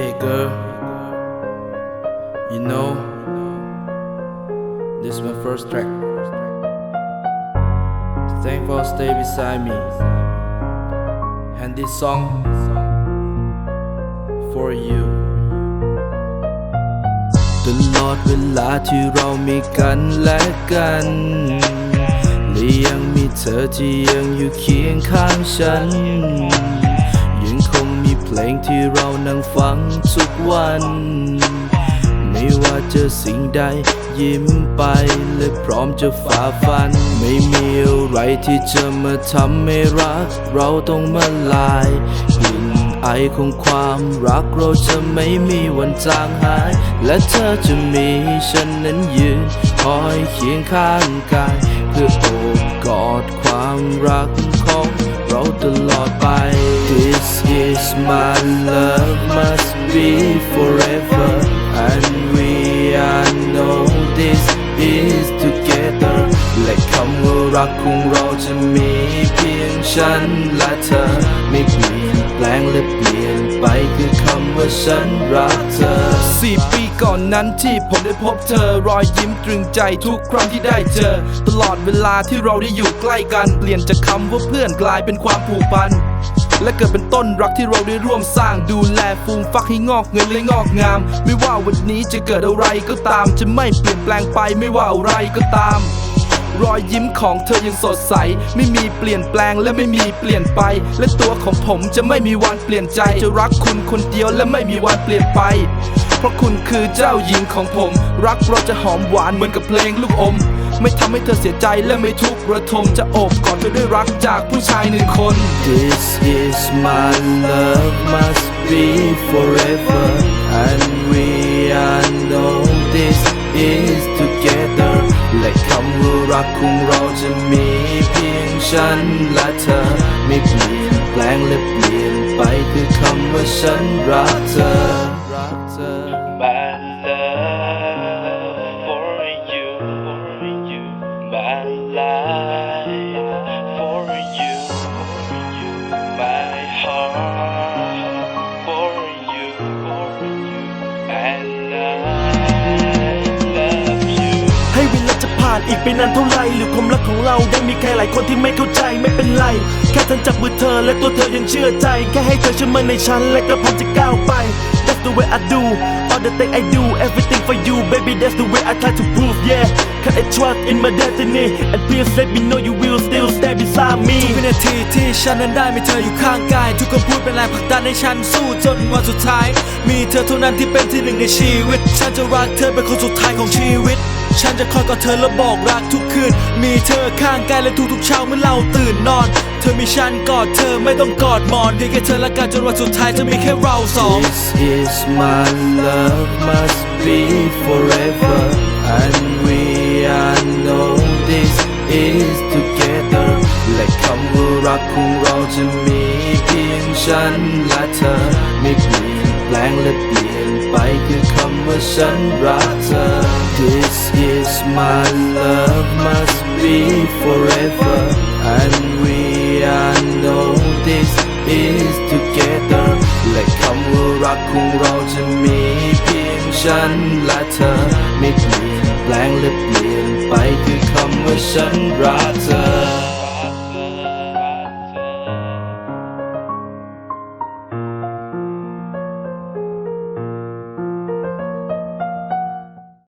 Hey girl, you know, this is my first track. Thank for stay beside me. And this song for you. ตลอดเวลาที่เรามีกันและกันและยังมีเธอที่ยังอยู่เคียงข้างฉัน ยังคงมี เพลงที่เรานั่งฟังทุกวัน ไม่ว่าเจอสิ่งใดยิ้มไปและพร้อมจะฝ่าฟัน ไม่มีอะไรที่จะมาทำให้รัก เราต้องมาลายกลิ่นไอของความรักเราจะไม่มีวันจางหาย และเธอจะมีฉันนั้นยืนคอยเคียงข้างกาย เพื่อโอบกอดความรักของเราตลอดไป is my love must be forever and we are know this is together และคำว่ารักของเราจะมีเพียงฉันและเธอ ไม่เปลี่ยนแปลงและเปลี่ยนไปคือคำว่าฉันรักเธอสี่ปีก่อนนั้นที่ผมได้พบเธอรอยยิ้มตรึงใจทุกครั้งที่ได้เจอ ตลอดเวลาที่เราได้อยู่ใกล้กัน เปลี่ยนจากคำว่าเพื่อนกลายเป็นความผูกพัน และเกิดเป็นต้นรักที่เราได้ร่วมสร้างดูแลฟูมฟักให้งอกเงินและงอกงาม ไม่ว่าวันนี้จะเกิดอะไรก็ตาม จะไม่เปลี่ยนแปลงไปไม่ว่าอะไรก็ตามรอยยิ้มของเธอยังสดใส ไม่มีเปลี่ยนแปลงและไม่มีเปลี่ยนไป และตัวของผมจะไม่มีวันเปลี่ยนใจ จะรักคุณคนเดียวและไม่มีวันเปลี่ยนไป เพราะคุณคือเจ้าหญิงของผม รักเราจะหอมหวานเหมือนกับเพลงลูกอม ไม่ทำให้เธอเสียใจและไม่ทุกข์ระทมจะโอบกอดเธอด้วยรักจากผู้ชายหนึ่งคน This is my love must be forever and we are know this is together และคำว่ารักของเราจะมีเพียงฉันและเธอ ไม่เปลี่ยนแปลงและเปลี่ยนไปคือคำว่าฉันรักเธอ My love านอีกไปนานเท่าไรหรือความรักของเรายังมีใครหลายคนที่ไม่เข้าใจไม่เป็นไร แค่ฉันจับมือเธอและตัวเธอยังเชื่อใจ แค่ให้เธอเชื่อมั่นในฉันและก็พร้อมจะก้าวไป That's the way I do all the things I do everything for you baby that's the way I try to prove yeah Cause I trust in my destiny and please let me know you will still stand beside me ทุกวินาทีที่ฉันนั้นได้มีเธออยู่ข้างกาย ทุกคำพูดเป็นแรงผลักดันให้ฉันสู้จนวันสุดท้าย มีเธอเท่านั้นที่เป็นที่หนึ่งในชีวิต ฉันจะรักเธอเป็นคนสุดท้ายของชีวิต ฉันจะคอยกอดเธอและบอกรักทุกคืน มีเธอข้างกายและทุกๆเช้าเมื่อเราตื่นนอน เธอมีฉันกอดเธอไม่ต้องกอดหมอนเพียงแค่เธอและกันจนวันสุดท้ายจะมีแค่เราสอง This is my love must be forever and we are know this is together และคำว่ารักของเราจะมีเพียงฉันและเธอไม่เปลี่ยน แปลงและเปลี่ยนไปคือคำว่าฉันรักเธอ This is my love must be forever and we are know this is together และคำว่ารักของเราจะมีเพียงฉันและเธอ ไม่เปลี่ยนแปลงและเปลี่ยนไปคือคำว่าฉันรักเธอ